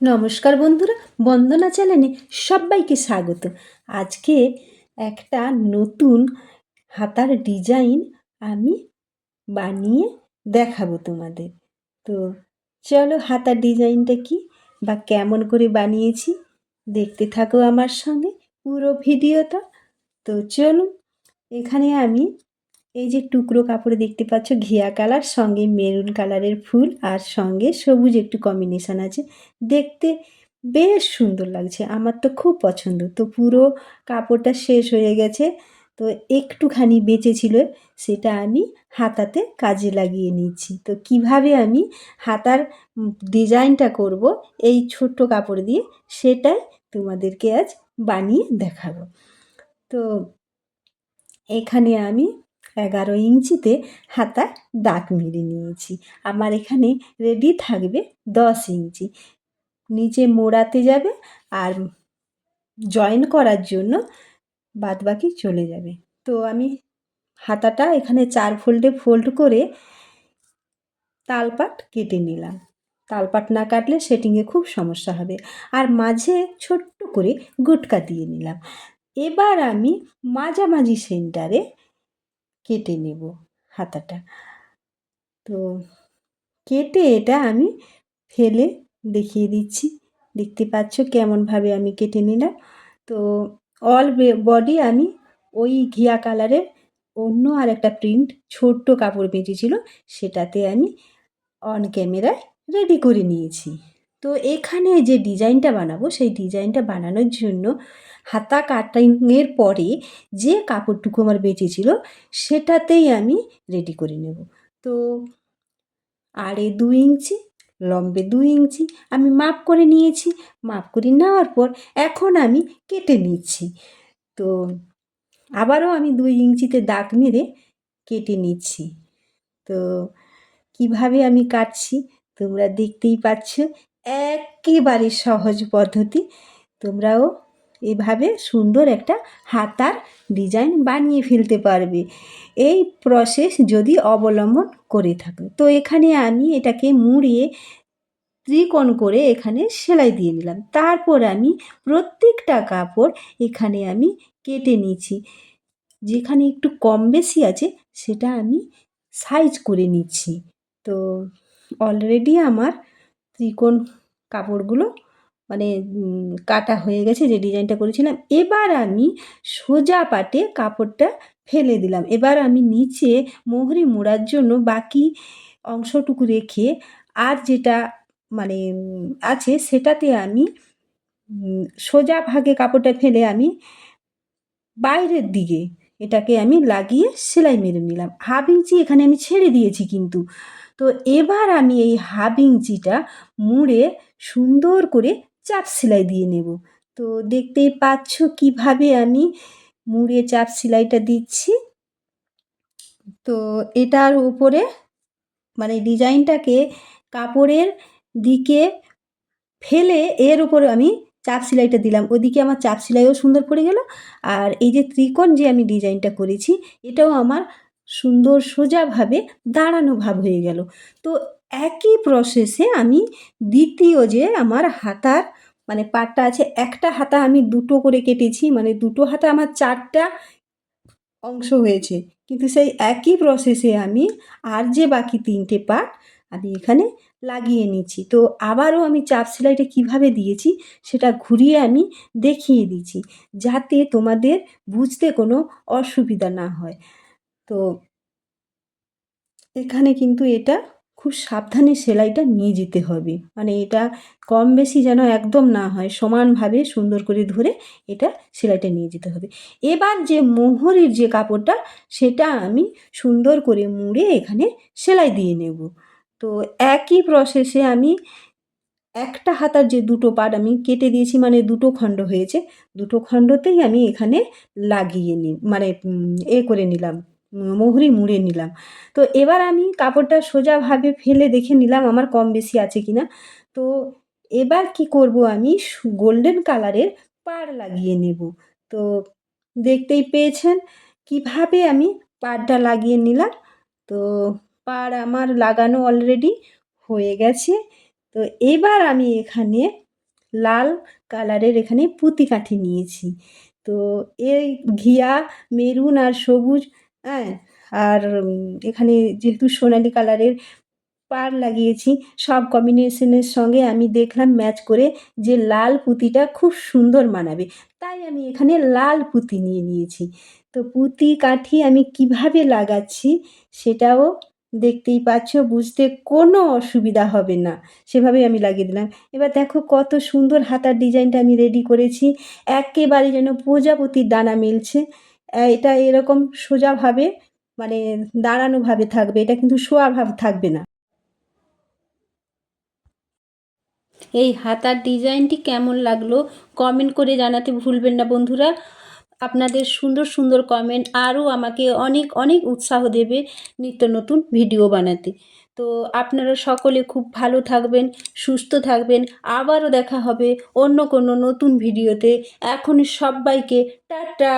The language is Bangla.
নমস্কার বন্ধুরা, বন্দনা চ্যানেলে সবাইকে স্বাগত। আজকে একটা নতুন হাতার ডিজাইন আমি বানিয়ে দেখাবো তোমাদের। তো চলো হাতার ডিজাইনটা কি বা কেমন করে বানিয়েছি দেখতে থাকো আমার সঙ্গে পুরো ভিডিওটা। তো চলুন, এখানে আমি এই যে টুকরো কাপড়ে দেখতে পাচ্ছ, ঘিয়া কালার, সঙ্গে মেরুন কালারের ফুল আর সঙ্গে সবুজ একটু কম্বিনেশান আছে। দেখতে বেশ সুন্দর লাগছে, আমার তো খুব পছন্দ। তো পুরো কাপড়টা শেষ হয়ে গেছে, তো একটুখানি বেঁচেছিল সেটা আমি হাতাতে কাজে লাগিয়ে নিচ্ছি। তো কীভাবে আমি হাতার ডিজাইনটা করব, এই ছোট্ট কাপড় দিয়ে, সেটাই তোমাদেরকে আজ বানিয়ে দেখাবো। তো এখানে আমি এগারো ইঞ্চিতে হাতা দাগ মেরে নিয়েছি। আমার এখানে রেডি থাকবে দশ ইঞ্চি। নিচে মোড়াতে যাবে আর জয়েন করার জন্য বাদবাকি চলে যাবে। তো আমি হাতাটা এখানে চার ফোল্ডে ফোল্ড করে তালপাট কেটে নিলাম। তালপাট না কাটলে সেটিংয়ে খুব সমস্যা হবে। আর মাঝে ছোট্ট করে গুটকা দিয়ে নিলাম। এবার আমি মাঝামাঝি সেন্টারে কেটে নেব হাতাটা। তো কেটে এটা আমি ফেলে দেখিয়ে দিচ্ছি। দেখতে পাচ্ছ কেমনভাবে আমি কেটে নিলাম। তো অল বডি আমি ওই ঘিয়া কালারের অন্য আর একটা প্রিন্ট ছোট্ট কাপড় বেঁচেছিল সেটাতে আমি অন ক্যামেরায় রেডি করে নিয়েছি। তো এখানে যে ডিজাইনটা বানাবো, সেই ডিজাইনটা বানানোর জন্য হাতা কাটিংয়ের পরে যে কাপড়টুকু আমার বেঁচেছিল সেটাতেই আমি রেডি করে নেব। তো আড়ে দু ইঞ্চি, লম্বে দু ইঞ্চি আমি মাপ করে নিয়েছি। মাপ করে নেওয়ার পর এখন আমি কেটে নিচ্ছি। তো আবারও আমি দুই ইঞ্চিতে দাগ মেরে কেটে নিচ্ছি। তো কীভাবে আমি কাটছি, তোমরা দেখতেই পাচ্ছ একেবারে সহজ পদ্ধতি। তোমরাও এভাবে সুন্দর একটা হাতার ডিজাইন বানিয়ে ফেলতে পারবে। এই প্রসেস যদি অবলম্বন করে থাকো। তো এখানে আমি এটাকে মুড়িয়ে ত্রিকোণ করে এখানে সেলাই দিয়ে নিলাম। তারপর আমি প্রত্যেকটা কাপড় এখানে আমি কেটে নিচ্ছি। যেখানে একটু কম বেশি আছে সেটা আমি সাইজ করে নিচ্ছি। তো অলরেডি আমার ত্রিকোণ কাপড়গুলো মানে কাটা হয়ে গেছে যে ডিজাইনটা করেছিলাম। এবার আমি সোজা পাটে কাপড়টা ফেলে দিলাম। এবার আমি নিচে মোহরি মোড়ার জন্য বাকি অংশটুকু রেখে আর যেটা মানে আছে সেটাতে আমি সোজা ভাগে কাপড়টা ফেলে আমি বাইরের দিকে এটাকে আমি লাগিয়ে সেলাই মেরে নিলাম। হাফ ইঞ্চি এখানে আমি ছেড়ে দিয়েছি কিন্তু। তো এবার আমি এই হাফ ইঞ্চিটা মুড়ে সুন্দর করে চাপ সেলাই দিয়ে নেব। তো দেখতেই পাচ্ছ কীভাবে আমি মুড়ে চাপ সেলাইটা দিচ্ছি। তো এটার উপরে মানে ডিজাইনটাকে কাপড়ের দিকে ফেলে এর উপরে আমি চাপ সেলাইটা দিলাম। ওদিকে আমার চাপ সেলাইও সুন্দর পড়ে গেল। আর এই যে ত্রিকোণ যে আমি ডিজাইনটা করেছি, এটাও আমার সুন্দর সোজাভাবে দাঁড়ানো ভাব হয়ে গেল। তো একই প্রসেসে আমি দ্বিতীয় যে আমার হাতার মানে পাটটা আছে, একটা হাতা আমি দুটো করে কেটেছি মানে দুটো হাতা আমার চারটা অংশ হয়েছে। কিন্তু সেই একই প্রসেসে আমি আর যে বাকি তিনটে পাট আমি এখানে লাগিয়ে নিচ্ছি তো আবারও আমি চাপ সেলাইটা কীভাবে দিয়েছি সেটা ঘুরিয়ে আমি দেখিয়ে দিচ্ছি যাতে তোমাদের বুঝতে কোনো অসুবিধা না হয়। তো এখানে কিন্তু এটা খুব সাবধানে সেলাইটা নিয়ে যেতে হবে। মানে এটা কম বেশি যেন একদম না হয়, সমানভাবে সুন্দর করে ধরে এটা সেলাইটা নিয়ে যেতে হবে। এবার যে মোহরের যে কাপড়টা, সেটা আমি সুন্দর করে মুড়ে এখানে সেলাই দিয়ে নেব। তো একই প্রসেসে আমি একটা হাতার যে দুটো পাট আমি কেটে দিয়েছি মানে দুটো খণ্ড হয়েছে, দুটো খণ্ডতেই আমি এখানে লাগিয়ে নি মানে এ করে নিলাম। মোহরি মুড়ে নিলাম। তো এবার আমি কাপড়টা সোজাভাবে ফেলে দেখে নিলাম আমার কম বেশি আছে কি না তো এবার কি করব আমি? গোল্ডেন কালারের পাড় লাগিয়ে নেব। তো দেখতেই পেয়েছেন কীভাবে আমি পাড়টা লাগিয়ে নিলাম। তো পাড় আমার লাগানো অলরেডি হয়ে গেছে। তো এবার আমি এখানে লাল কালারের এখানে পুঁতি কাঠি নিয়েছি। তো এই ঘিয়া, মেরুন আর সবুজ হ্যাঁ আর এখানে যেহেতু সোনালি কালারের পাড় লাগিয়েছি, সব কম্বিনেশনের সঙ্গে আমি দেখলাম ম্যাচ করে যে লাল পুঁতিটা খুব সুন্দর মানাবে। তাই আমি এখানে লাল পুঁতি নিয়ে নিয়েছি। তো পুঁতি কাঠি আমি কীভাবে লাগাচ্ছি সেটাও দেখতেই পাচ্ছ, বুঝতে কোনো অসুবিধা হবে না। সেভাবেই আমি লাগিয়ে দিলাম। এবার দেখো কত সুন্দর হাতার ডিজাইনটা আমি রেডি করেছি। একেবারে যেন প্রজাপতির ডানা মেলছে। এটা এরকম সোজাভাবে মানে দাঁড়ানোভাবে থাকবে, এটা কিন্তু শোয়া ভাব থাকবে না। এই হাতার ডিজাইনটি কেমন লাগল কমেন্ট করে জানাতে ভুলবেন না বন্ধুরা। আপনাদের সুন্দর সুন্দর কমেন্ট আরও আমাকে অনেক অনেক উৎসাহ দেবে নিত্য নতুন ভিডিও বানাতে। তো আপনারা সকলে খুব ভালো থাকবেন, সুস্থ থাকবেন। আবারও দেখা হবে অন্য কোনো নতুন ভিডিওতে। এখন সবাইকে টাটা।